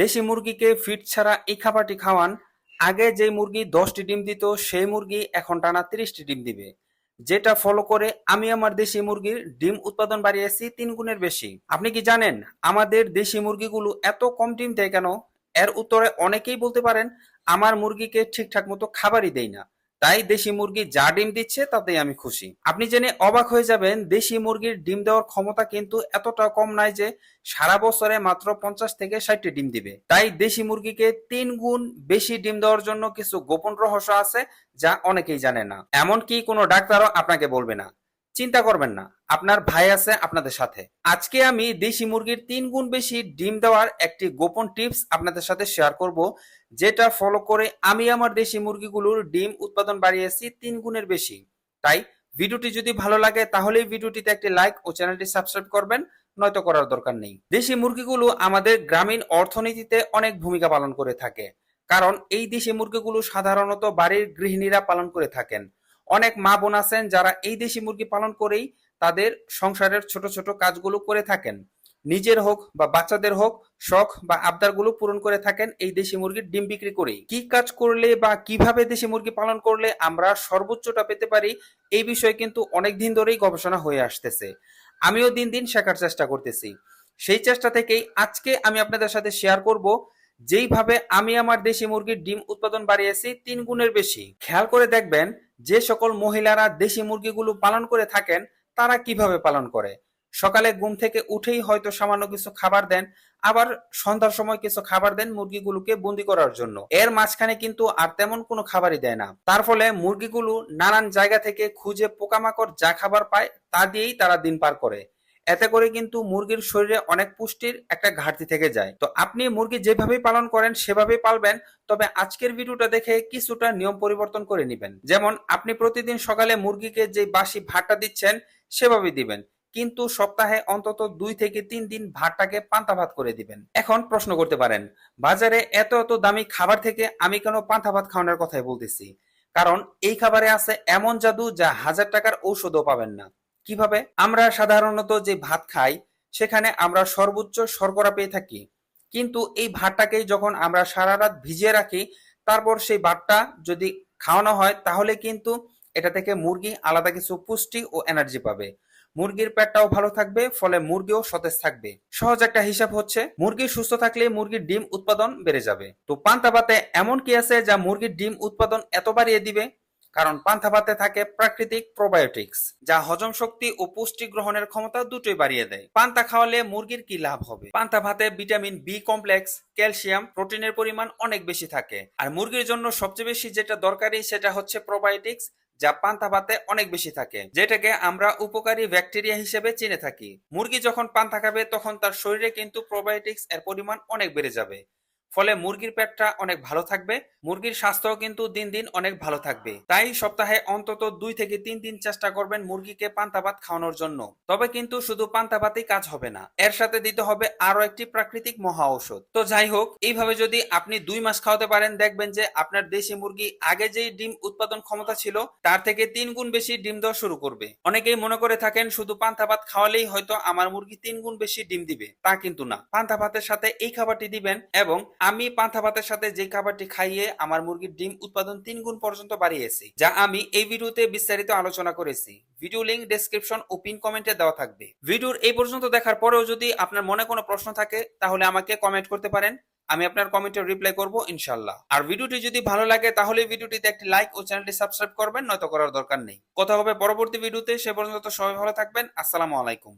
দেশি মুরগিকে ফিট ছাড়া এই খাবারটি খাওয়ান। আগে যে মুরগি দশটি ডিম দিত, সেই মুরগি এখন টানা তিরিশটি ডিম দিবে। যেটা ফলো করে আমি আমার দেশি মুরগির ডিম উৎপাদন বাড়িয়েছি তিন গুণের বেশি। আপনি কি জানেন, আমাদের দেশি মুরগিগুলো এত কম ডিম দেয় কেন? এর উত্তরে অনেকেই বলতে পারেন, আমার মুরগিকে ঠিকঠাক মতো খাবারই দেয় না। তাই দেশি মুরগি যা ডিম দিচ্ছে তাতেই আমি খুশি। আপনি জেনে অবাক হয়ে যাবেন, দেশি মুরগির ডিম দেওয়ার ক্ষমতা কিন্তু এতটা কম নাই যে সারা বছরে মাত্র পঞ্চাশ থেকে ষাটটি ডিম দিবে। তাই দেশি মুরগিকে তিন গুণ বেশি ডিম দেওয়ার জন্য কিছু গোপন রহস্য আছে যা অনেকেই জানে না। এমনকি কোনো ডাক্তারও আপনাকে বলবে না। চিন্তা করবেন না, আপনার ভাই আছে আপনাদের সাথে। আজকে আমি দেশি মুরগির তিন গুণ বেশি ডিম দেওয়ার একটি গোপন টিপস আপনাদের সাথে শেয়ার করব, যেটা ফলো করে আমি আমার দেশি মুরগিগুলোর ডিম উৎপাদন বাড়িয়েছি তিন গুণের বেশি। তাই ভিডিওটি যদি ভালো লাগে, তাহলে ভিডিওটিতে একটি লাইক ও চ্যানেলটি সাবস্ক্রাইব করবেন, নয়তো করার দরকার নেই। দেশি মুরগিগুলো আমাদের গ্রামীণ অর্থনীতিতে অনেক ভূমিকা পালন করে থাকে, কারণ এই দেশি মুরগিগুলো সাধারণত বাড়ির গৃহিণীরা পালন করে থাকেন। অনেক মা বোন আছেন যারা এই দেশি মুরগি পালন করেই তাদের সংসারের ছোট ছোট কাজগুলো করে থাকেন। নিজের হোক বা বাচ্চাদের হোক, শখ বা আবদারগুলো পূরণ করে থাকেন এই দেশি মুরগির ডিম বিক্রি করেই। কি কাজ করলে বা কীভাবে দেশি মুরগি পালন করলে আমরা সর্বোচ্চটা পেতে পারি এই বিষয়ে কিন্তু অনেক দিন ধরেই গবেষণা হয়ে আসতেছে। আমিও দিন দিন শেখার চেষ্টা করতেছি। সেই চেষ্টা থেকেই আজকে আমি আপনাদের সাথে শেয়ার করব যেইভাবে আমি আমার দেশি মুরগির ডিম উৎপাদন বাড়িয়েছি, তিন গুণের বেশি। খেয়াল করে দেখবেন, যে সকল মহিলারা দেশি মুরগিগুলো পালন করে থাকেন, তারা কীভাবে পালন করে? সকালে ঘুম থেকে উঠেই হয়তো সামান্য কিছু খাবার দেন, আবার সন্ধ্যার সময় কিছু খাবার দেন মুরগিগুলোকে বন্দি করার জন্য। এর মাঝখানে কিন্তু আর তেমন কোনো খাবারই দেয় না। তার ফলে মুরগিগুলো নানান জায়গা থেকে খুঁজে পোকামাকড় যা খাবার পায়, তা দিয়েই তারা দিন পার করে। এতে করে কিন্তু মুরগির শরীরে অনেক পুষ্টির একটা ঘাটতি থেকে যায়। তো আপনি মুরগি যেভাবে পালন করেন, সেভাবেই পালবেন। তবে আজকের ভিডিওটা দেখে কিছুটা নিয়ম পরিবর্তন করে নেবেন। যেমন, আপনি প্রতিদিন সকালে মুরগিকে যে বাসি ভাতটা দিচ্ছেন সেভাবে দিবেন। কিন্তু সপ্তাহে অন্তত দুই থেকে তিন দিন ভাতটাকে পান্তা ভাত করে দিবেন। এখন প্রশ্ন করতে পারেন, বাজারে এত এত দামি খাবার থেকে আমি কেন পান্তা ভাত খাওয়ানোর কথাই বলতেছি? কারণ এই খাবারে আছে এমন জাদু যা হাজার টাকার ঔষধও পাবেন না। কীভাবে? আমরা সাধারণত যে ভাত খাই, সেখানে আমরা সর্বোচ্চ শর্করা পেয়ে থাকি। কিন্তু এই ভাতটাকেই যখন আমরা সারা রাত ভিজিয়ে রাখি, তারপর সেই ভাতটা যদি খাওয়ানো হয়, তাহলে কিন্তু এটা থেকে মুরগি আলাদা কিছু পুষ্টি ও এনার্জি পাবে। মুরগির পেটটাও ভালো থাকবে, ফলে মুরগিও সতেজ থাকবে। সহজ একটা হিসাব হচ্ছে, মুরগি সুস্থ থাকলে মুরগির ডিম উৎপাদন বেড়ে যাবে। তো পান্তা ভাতে এমন কি আছে যা মুরগির ডিম উৎপাদন এত বাড়িয়ে দিবে? কারণ পান্তা ভাতে থাকে প্রাকৃতিক প্রোবায়োটিক্স যা হজম শক্তি ও পুষ্টি গ্রহণের ক্ষমতা দুটোই বাড়িয়ে দেয়। পান্তা খাওয়ালে মুরগির কি লাভ হবে? পান্তা ভাতে ভিটামিন বি কমপ্লেক্স ক্যালসিয়াম প্রোটিনের পরিমাণ অনেক বেশি থাকে। আর মুরগির জন্য সবচেয়ে বেশি যেটা দরকারি সেটা হচ্ছে প্রোবায়োটিক্স যা পান্তা ভাতে অনেক বেশি থাকে, যেটাকে আমরা উপকারী ব্যাকটেরিয়া হিসেবে চিনে থাকি। মুরগি যখন পান্তা খাবে, তখন তার শরীরে কিন্তু প্রোবায়োটিক্স এর পরিমাণ অনেক বেড়ে যাবে। ফলে মুরগির পেটটা অনেক ভালো থাকবে, মুরগির স্বাস্থ্য কিন্তু দিন দিন অনেক ভালো থাকবে। তাই সপ্তাহে অন্তত দুই থেকে তিন দিন চেষ্টা করবেন মুরগিকে পান্তা ভাত খাওয়ানোর জন্য। তবে কিন্তু শুধু পান্তা ভাতেই কাজ হবে না, এর সাথে দিতে হবে আরও একটি প্রাকৃতিক মহা ঔষধ। তো যাই হোক, এইভাবে যদি আপনি দুই মাস খাওয়াতে পারেন, দেখবেন যে আপনার দেশি মুরগি আগে যেই ডিম উৎপাদন ক্ষমতা ছিল, তার থেকে তিন গুণ বেশি ডিম দেওয়া শুরু করবে। অনেকেই মনে করে থাকেন, শুধু পান্তা ভাত খাওয়ালেই হয়তো আমার মুরগি তিন গুণ বেশি ডিম দিবে। তা কিন্তু না। পান্তা ভাতের সাথে এই খাবারটি দিবেন এবং আমি পান্তা ভাতের সাথে যে খাবারটি খাইয়ে আমার মুরগির ডিম উৎপাদন তিন গুণ পর্যন্ত বাড়িয়েছি, যা আমি এই ভিডিওতে বিস্তারিত আলোচনা করেছি। ভিডিও লিংক ডেসক্রিপশন ও পিন কমেন্টে দেওয়া থাকবে। ভিডিওর এই পর্যন্ত দেখার পরেও যদি আপনার মনে কোনো প্রশ্ন থাকে, তাহলে আমাকে কমেন্ট করতে পারেন। আমি আপনার কমেন্টের রিপ্লাই করব ইনশাল্লাহ আর ভিডিওটি যদি ভালো লাগে, তাহলে ভিডিওটিতে একটি লাইক ও চ্যানেলটি সাবস্ক্রাইব করবেন, নয়তো করার দরকার নেই। কথা হবে পরবর্তী ভিডিওতে, সে পর্যন্ত সবাই ভালো থাকবেন। আসসালামু আলাইকুম।